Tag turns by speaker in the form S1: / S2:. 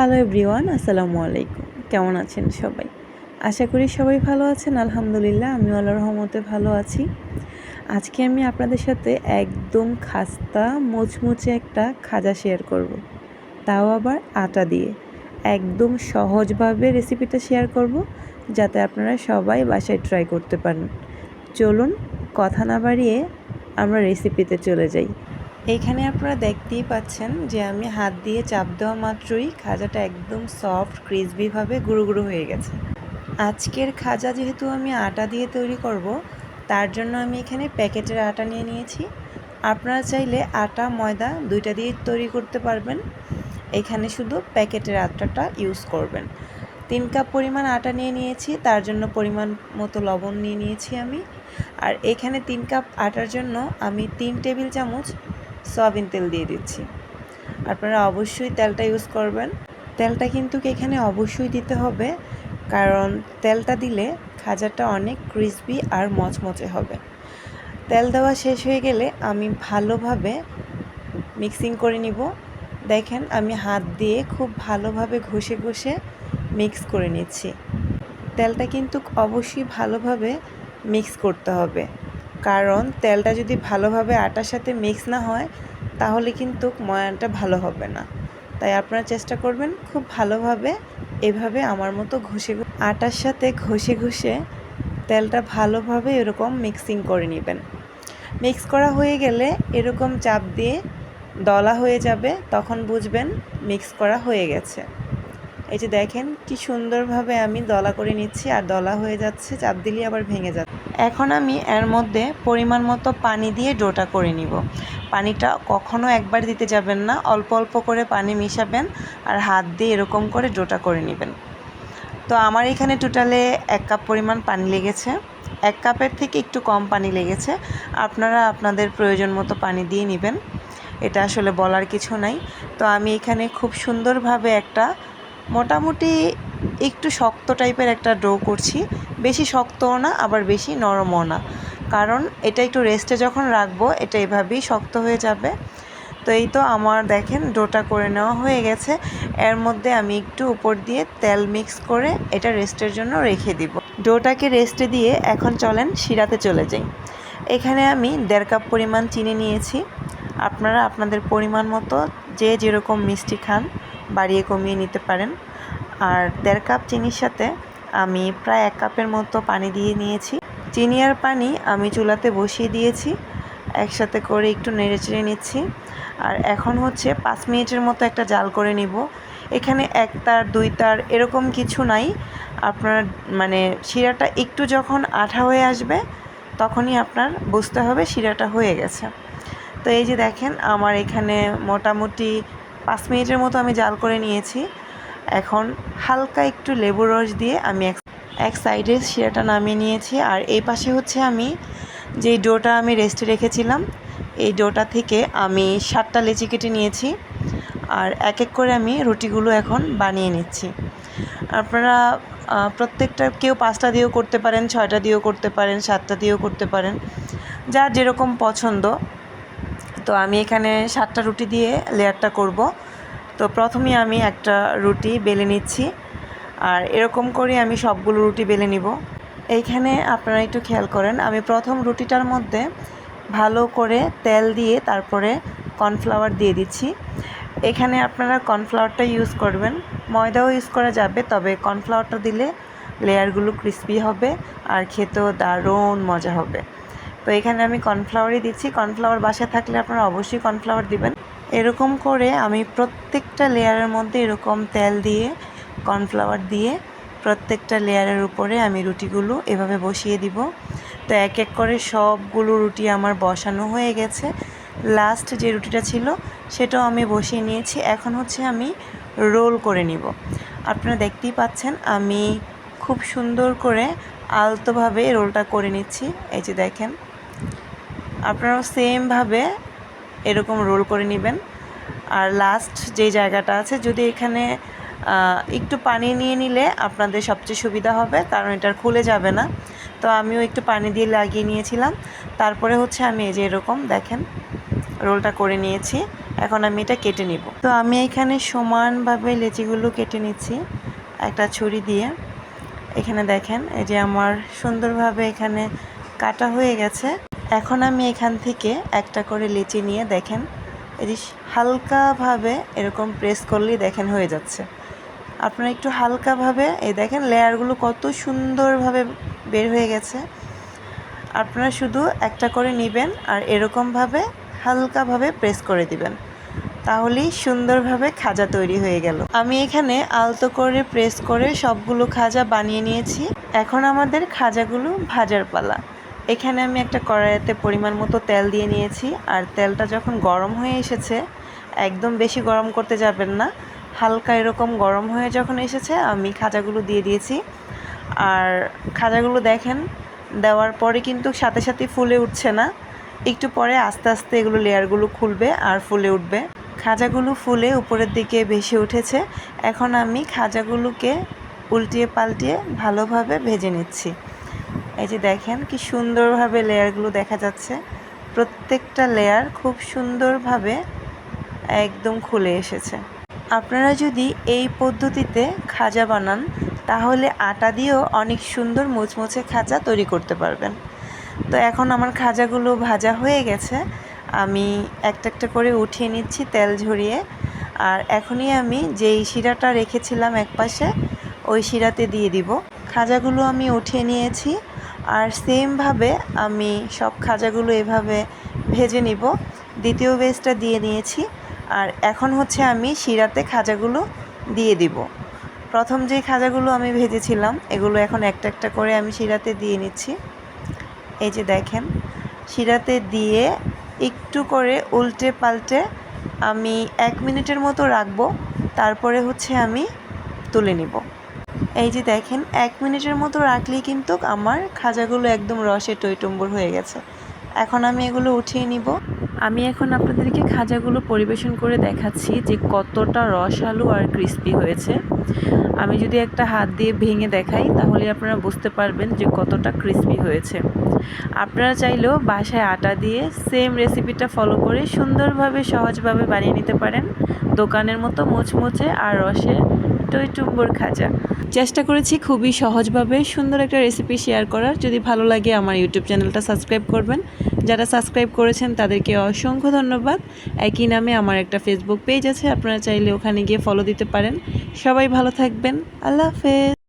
S1: Hello everyone আসসালামু আলাইকুম। কেমন আছেন সবাই? আশা করি সবাই ভালো আছেন, আলহামদুলিল্লাহ, আমিও আল্লাহর রহমতে ভালো আছি। আজকে আমি আপনাদের সাথে একদম খাস্তা, মুচমুচে একটা খাজা শেয়ার করব। তাও আবার আটা দিয়ে। একদম সহজভাবে রেসিপিটা শেয়ার করব, যাতে আপনারা সবাই বাসায় ট্রাই করতে পারেন। চলুন, কথা না বাড়িয়ে আমরা রেসিপিতে চলে যাই। এইখানে আপনারা দেখতেই পাচ্ছেন যে আমি হাত দিয়ে চাপ দেওয়া মাত্রই খাজাটা একদম সফট ক্রিসপিভাবে গুঁড়ো গুঁড়ো হয়ে গেছে। আজকের খাজা যেহেতু আমি আটা দিয়ে তৈরি করব, তার জন্য আমি এখানে প্যাকেটের আটা নিয়ে নিয়েছি। আপনারা চাইলে আটা, ময়দা দুইটা দিয়ে তৈরি করতে পারবেন। এখানে শুধু প্যাকেটের আটাটা ইউজ করবেন। তিন কাপ পরিমাণ আটা নিয়ে নিয়েছি, তার জন্য পরিমাণ মতো লবণ নিয়ে নিয়েছি আমি। আর এখানে তিন কাপ আটার জন্য আমি তিন টেবিল চামচ সয়াবিন তেল দিয়ে দিচ্ছি। আপনারা অবশ্যই তেলটা ইউজ করবেন। তেলটা কিন্তু এখানে অবশ্যই দিতে হবে, কারণ তেলটা দিলে খাজাটা অনেক ক্রিসপি আর মচমচে হবে। তেল দেওয়া শেষ হয়ে গেলে আমি ভালোভাবে মিক্সিং করে নিব। দেখেন আমি হাত দিয়ে খুব ভালোভাবে ঘষে ঘষে মিক্স করে নিচ্ছি। তেলটা কিন্তু অবশ্যই ভালোভাবে মিক্স করতে হবে, কারণ তেলটা যদি ভালোভাবে আটার সাথে মিক্স না হয় তাহলে কিন্তু ময়ানটা ভালো হবে না। তাই আপনারা চেষ্টা করবেন খুব ভালোভাবে এভাবে আমার মতো ঘষে আটার সাথে ঘষে ঘষে তেলটা ভালোভাবে এরকম মিক্সিং করে নেবেন। মিক্স করা হয়ে গেলে এরকম চাপ দিয়ে দলা হয়ে যাবে, তখন বুঝবেন মিক্স করা হয়ে গেছে। এই যে দেখেন, কি সুন্দরভাবে আমি দলা করে নিচ্ছি আর দলা হয়ে যাচ্ছে চাপ দিলে আবার ভেঙে যাচ্ছে। এখন আমি এর মধ্যে পরিমাণ মতো পানি দিয়ে ডোটা করে নিব। পানিটা কখনো একবার দিতে যাবেন না, অল্প অল্প করে পানি মিশাবেন আর হাত দিয়ে এরকম করে ডোটা করে নেবেন। তো আমার এখানে টোটালে এক কাপ পরিমাণ পানি লেগেছে। এক কাপের থেকে একটু কম পানি লেগেছে। আপনারা আপনাদের প্রয়োজন মতো পানি দিয়ে নেবেন। এটা আসলে বলার কিছু নাই। তো আমি এখানে খুব সুন্দরভাবে একটা মোটামুটি একটু শক্ত টাইপের একটা ডো করছি। বেশি শক্তও না, আবার বেশি নরমও না। কারণ এটা একটু রেস্টে যখন রাখব, এটা এভাবেই শক্ত হয়ে যাবে। তো এই তো আমার দেখেন ডোটা করে নেওয়া হয়ে গেছে। এর মধ্যে আমি একটু উপর দিয়ে তেল মিক্স করে এটা রেস্টের জন্য রেখে দিব। ডোটাকে রেস্টে দিয়ে এখন চলেন শিরাতে চলে যাই। এখানে আমি দেড় কাপ পরিমাণ চিনি নিয়েছি। আপনারা আপনাদের পরিমাণ মতো যে যেরকম মিষ্টি খান। বাড়িয়ে কমিয়ে নিতে পারেন। আর দেড় কাপ চিনির সাথে আমি প্রায় এক কাপের মতো পানি দিয়ে নিয়েছি। চিনি আর পানি আমি চুলাতে বসিয়ে দিয়েছি। একসাথে করে একটু নেড়ে চেড়ে নিচ্ছি। আর এখন হচ্ছে পাঁচ মিনিটের মতো একটা জাল করে নিব। এখানে এক তার, দুই তার এরকম কিছু নাই। আপনার মানে শিরাটা একটু যখন আঠা হয়ে আসবে, তখনই আপনার বুঝতে হবে শিরাটা হয়ে গেছে। তো এই যে দেখেন, আমার এখানে মোটামুটি পাঁচ মিনিটের মতো আমি জাল করে নিয়েছি। এখন হালকা একটু লেবুর রস দিয়ে আমি এক এক সাইডে শিরাটা নামিয়ে নিয়েছি। আর এই পাশে হচ্ছে আমি যেই ডোটা আমি রেস্টে রেখেছিলাম, এই ডোটা থেকে আমি সাতটা লেচি কেটে নিয়েছি। আর এক এক করে আমি রুটিগুলো এখন বানিয়ে নিচ্ছি। আপনারা প্রত্যেকটা কেউ পাঁচটা দিয়েও করতে পারেন, ছয়টা দিয়েও করতে পারেন, সাতটা দিয়েও করতে পারেন। যার যেরকম পছন্দ তো আমি এখানে সাতটা রুটি দিয়ে লেয়ারটা করব। তো প্রথমে আমি একটা রুটি বেলে নিচ্ছি। আর এরকম করে আমি সবগুলো রুটি বেলে নিব। এইখানে আপনারা একটু খেয়াল করেন, আমি প্রথম রুটিটার মধ্যে ভালো করে তেল দিয়ে তারপরে কর্নফ্লাওয়ার দিয়ে দিচ্ছি। এখানে আপনারা কর্নফ্লাওয়ারটা ইউজ করবেন। ময়দাও ইউজ করা যাবে, তবে কর্নফ্লাওয়ারটা দিলে লেয়ারগুলো ক্রিস্পি হবে আর খেতেও দারুণ মজা হবে। এখানে আমি কর্নফ্লাওয়ারই দিচ্ছি। কর্নফ্লাওয়ার বাসায় থাকলে আপনারা অবশ্যই কর্নফ্লাওয়ার দিবেন। এরকম করে আমি প্রত্যেকটা লেয়ারের মধ্যে এরকম তেল দিয়ে, কর্নফ্লাওয়ার দিয়ে প্রত্যেকটা লেয়ারের উপরে আমি রুটিগুলো এভাবে বসিয়ে দিব। তো এক এক করে সবগুলো রুটি আমার বসানো হয়ে গেছে। লাস্ট যে রুটিটা ছিল সেটাও আমি বসিয়ে নিয়েছি। এখন হচ্ছে আমি রোল করে নিব। আপনারা দেখতেই পাচ্ছেন আমি খুব সুন্দর করে আলতোভাবে রোলটা করে নিচ্ছি। এই যে দেখেন আপনারাও সেমভাবে এরকম রোল করে নেবেন। আর লাস্ট যে জায়গাটা আছে, যদি এখানে একটু পানি নিয়ে নিলে আপনাদের সবচেয়ে সুবিধা হবে, কারণ এটার খুলে যাবে না। তো আমিও একটু পানি দিয়ে লাগিয়ে নিয়েছিলাম। তারপরে হচ্ছে আমি এই যে এরকম, দেখেন রোলটা করে নিয়েছি। এখন আমি এটা কেটে নিব। তো আমি এখানে সমানভাবে লেচিগুলো কেটে নিচ্ছি, একটা ছুরি দিয়ে। এখানে দেখেন, এই যে আমার সুন্দরভাবে এখানে কাটা হয়ে গেছে। এখন আমি এখান থেকে একটা করে লিচি নিয়ে দেখেন, এই হালকাভাবে এরকম প্রেস করলেই দেখেন হয়ে যাচ্ছে। আপনারা একটু হালকাভাবে এই দেখেন লেয়ারগুলো কত সুন্দরভাবে বের হয়ে গেছে। আপনারা শুধু একটা করে নেবেন আর এরকমভাবে হালকাভাবে প্রেস করে দিবেন, তাহলেই সুন্দরভাবে খাজা তৈরি হয়ে গেল। আমি এখানে আলতো করে প্রেস করে সবগুলো খাজা বানিয়ে নিয়েছি। এখন আমাদের খাজাগুলো ভাজার পালা। এখানে আমি একটা কড়াইতে পরিমাণ মতো তেল দিয়ে নিয়েছি, আর তেলটা যখন গরম হয়ে এসেছে, একদম বেশি গরম করতে যাবেন না, হালকা এরকম গরম হয়ে যখন এসেছে, আমি খাজাগুলো দিয়ে দিয়েছি। আর খাজাগুলো দেখেন, দেওয়ার পরে কিন্তু সাথে সাথে ফুলে উঠছে না, একটু পরে আস্তে আস্তে এগুলো লেয়ারগুলো খুলবে আর ফুলে উঠবে। খাজাগুলো ফুলে উপরের দিকে ভেসে উঠেছে, এখন আমি খাজাগুলোকে উল্টিয়ে পাল্টিয়ে ভালোভাবে ভেজে নিচ্ছি। এই যে দেখেন কি সুন্দরভাবে লেয়ারগুলো দেখা যাচ্ছে। প্রত্যেকটা লেয়ার খুব সুন্দরভাবে একদম খুলে এসেছে। আপনারা যদি এই পদ্ধতিতে খাজা বানান, তাহলে আটা দিয়েও অনেক সুন্দর মুচমুচে খাজা তৈরি করতে পারবেন। তো এখন আমার খাজাগুলো ভাজা হয়ে গেছে। আমি একটা একটা করে উঠিয়ে নিচ্ছি তেল ঝরিয়ে। আর এখনই আমি যেই শিরাটা রেখেছিলাম একপাশে, ওই শিরাতে দিয়ে দিব। খাজাগুলো আমি উঠিয়ে নিয়েছি। আর সেমভাবে আমি সব খাজাগুলো এভাবে ভেজে নিব। দ্বিতীয় বেসটা দিয়ে নিয়েছি। আর এখন হচ্ছে আমি শিরাতে খাজাগুলো দিয়ে দিব। প্রথম যে খাজাগুলো আমি ভেজেছিলাম, এগুলো এখন একটা একটা করে আমি শিরাতে দিয়ে নিচ্ছি। এই যে দেখেন, শিরাতে দিয়ে একটু করে উল্টে পাল্টে আমি এক মিনিটের মতো রাখব। তারপরে হচ্ছে আমি তুলে নিব। এই যে দেখেন, এক মিনিটের মতো রাখলেই কিন্তু আমার খাজাগুলো একদম রসে টইটম্বর হয়ে গেছে। এখন আমি এগুলো উঠিয়ে নিব। আমি এখন আপনাদেরকে খাজাগুলো পরিবেশন করে দেখাচ্ছি যে কতটা রসালো আর ক্রিস্পি হয়েছে। আমি যদি একটা হাত দিয়ে ভেঙে দেখাই, তাহলে আপনারা বুঝতে পারবেন যে কতটা ক্রিস্পি হয়েছে। আপনারা চাইলেও বাসায় আটা দিয়ে সেম রেসিপিটা ফলো করে সুন্দরভাবে, সহজভাবে বানিয়ে নিতে পারেন। দোকানের মতো মুচমুচে আর রসে টইটুম্বর খাজা। চেষ্টা করেছি খুবই সহজভাবে সুন্দর একটা রেসিপি শেয়ার করার। যদি ভালো লাগে আমার ইউটিউব চ্যানেলটা সাবস্ক্রাইব করবেন। যারা সাবস্ক্রাইব করেছেন তাদেরকে অসংখ্য ধন্যবাদ। একই নামে আমার একটা ফেসবুক পেজ আছে, আপনারা চাইলে ওখানে গিয়ে ফলো দিতে পারেন। সবাই ভালো থাকবেন। আল্লাহ হাফেজ।